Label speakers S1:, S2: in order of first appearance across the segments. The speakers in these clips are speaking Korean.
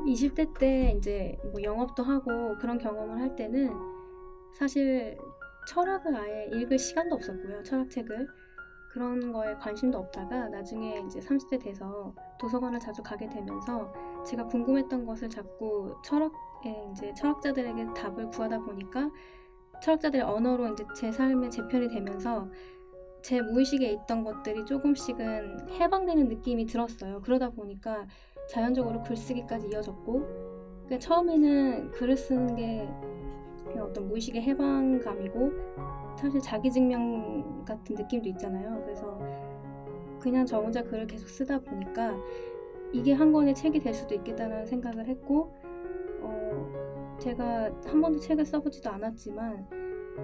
S1: 20대 때 이제 뭐 영업도 하고 그런 경험을 할 때는 사실 철학을 아예 읽을 시간도 없었고요. 철학책을. 그런 거에 관심도 없다가 나중에 이제 30대 돼서 도서관을 자주 가게 되면서 제가 궁금했던 것을 자꾸 철학에 이제 철학자들에게 답을 구하다 보니까 철학자들의 언어로 이제 제 삶의 재편이 되면서 제 무의식에 있던 것들이 조금씩은 해방되는 느낌이 들었어요. 그러다 보니까 자연적으로 글쓰기까지 이어졌고 그러니까 처음에는 글을 쓰는 게 어떤 무의식의 해방감이고 사실 자기 증명 같은 느낌도 있잖아요. 그래서 그냥 저 혼자 글을 계속 쓰다 보니까 이게 한 권의 책이 될 수도 있겠다는 생각을 했고 어, 제가 한 번도 책을 써보지도 않았지만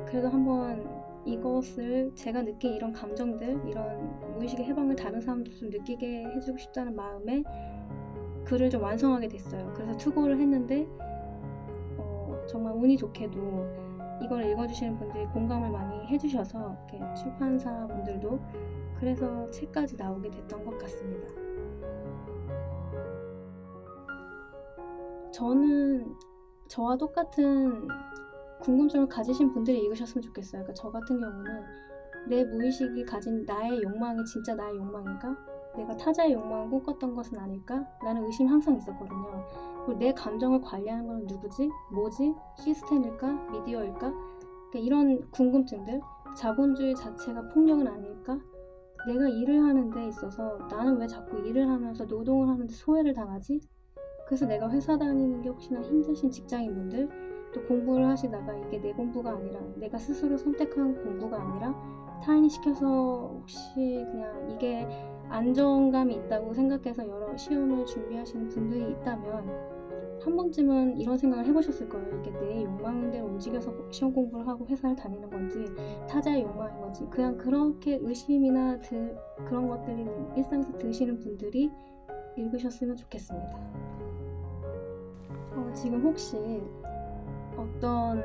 S1: 그래도 한번 이것을 제가 느낀 이런 감정들, 이런 무의식의 해방을 다른 사람도 좀 느끼게 해주고 싶다는 마음에 글을 좀 완성하게 됐어요. 그래서 투고를 했는데 어, 정말 운이 좋게도 이걸 읽어주시는 분들이 공감을 많이 해주셔서 출판사 분들도 그래서 책까지 나오게 됐던 것 같습니다. 저는 저와 똑같은 궁금증을 가지신 분들이 읽으셨으면 좋겠어요. 그러니까 저 같은 경우는 내 무의식이 가진 나의 욕망이 진짜 나의 욕망인가? 내가 타자의 욕망을 꿈꿨던 것은 아닐까? 라는 의심이 항상 있었거든요. 그리고 내 감정을 관리하는 건 누구지? 뭐지? 시스템일까? 미디어일까? 그러니까 이런 궁금증들, 자본주의 자체가 폭력은 아닐까? 내가 일을 하는 데 있어서 나는 왜 자꾸 일을 하면서 노동을 하는데 소외를 당하지? 그래서 내가 회사 다니는 게 혹시나 힘드신 직장인분들, 또 공부를 하시다가 이게 내 공부가 아니라 내가 스스로 선택한 공부가 아니라 타인이 시켜서 혹시 그냥 이게 안정감이 있다고 생각해서 여러 시험을 준비하시는 분들이 있다면 한 번쯤은 이런 생각을 해보셨을 거예요. 이게 내 욕망대로 움직여서 시험 공부를 하고 회사를 다니는 건지 타자의 욕망인 건지 그냥 그렇게 의심이나 드, 그런 것들이 일상에서 드시는 분들이 읽으셨으면 좋겠습니다. 어, 지금 혹시 어떤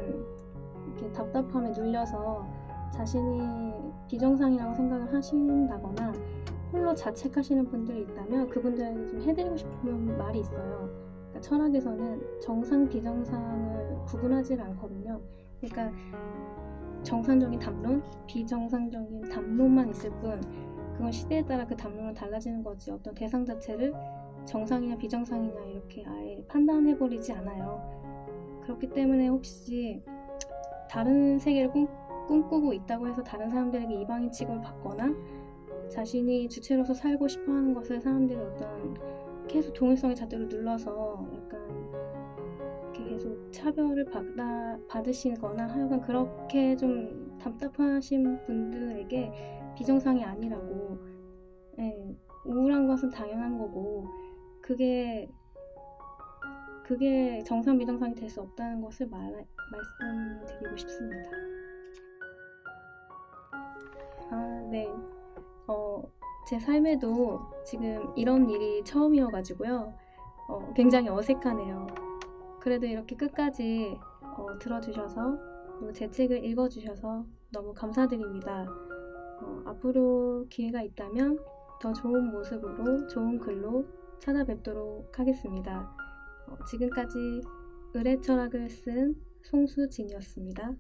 S1: 이렇게 답답함에 눌려서 자신이 비정상이라고 생각을 하신다거나 홀로 자책하시는 분들이 있다면 그분들에게 좀 해드리고 싶은 말이 있어요. 그러니까 철학에서는 정상 비정상을 구분하지 않거든요. 그러니까 정상적인 담론, 비정상적인 담론만 있을 뿐 그건 시대에 따라 그 담론은 달라지는 거지 어떤 대상 자체를 정상이냐 비정상이냐 이렇게 아예 판단해버리지 않아요. 그렇기 때문에 혹시 다른 세계를 꿈, 꿈꾸고 있다고 해서 다른 사람들에게 이방인 취급을 받거나 자신이 주체로서 살고 싶어 하는 것을 사람들이 어떤 계속 동일성의 잣대로 눌러서 약간 계속 차별을 받아, 받으시거나 하여간 그렇게 좀 답답하신 분들에게 비정상이 아니라고 예, 우울한 것은 당연한 거고 그게 그게 정상 비정상이 될 수 없다는 것을 말, 말씀드리고 싶습니다. 아, 네. 어, 제 삶에도 지금 이런 일이 처음이어가지고요. 어, 굉장히 어색하네요. 그래도 이렇게 끝까지 어, 들어주셔서 그리고 제 책을 읽어주셔서 너무 감사드립니다. 어, 앞으로 기회가 있다면 더 좋은 모습으로 좋은 글로 찾아뵙도록 하겠습니다. 어, 지금까지 의뢰 철학을 쓴 송수진이었습니다.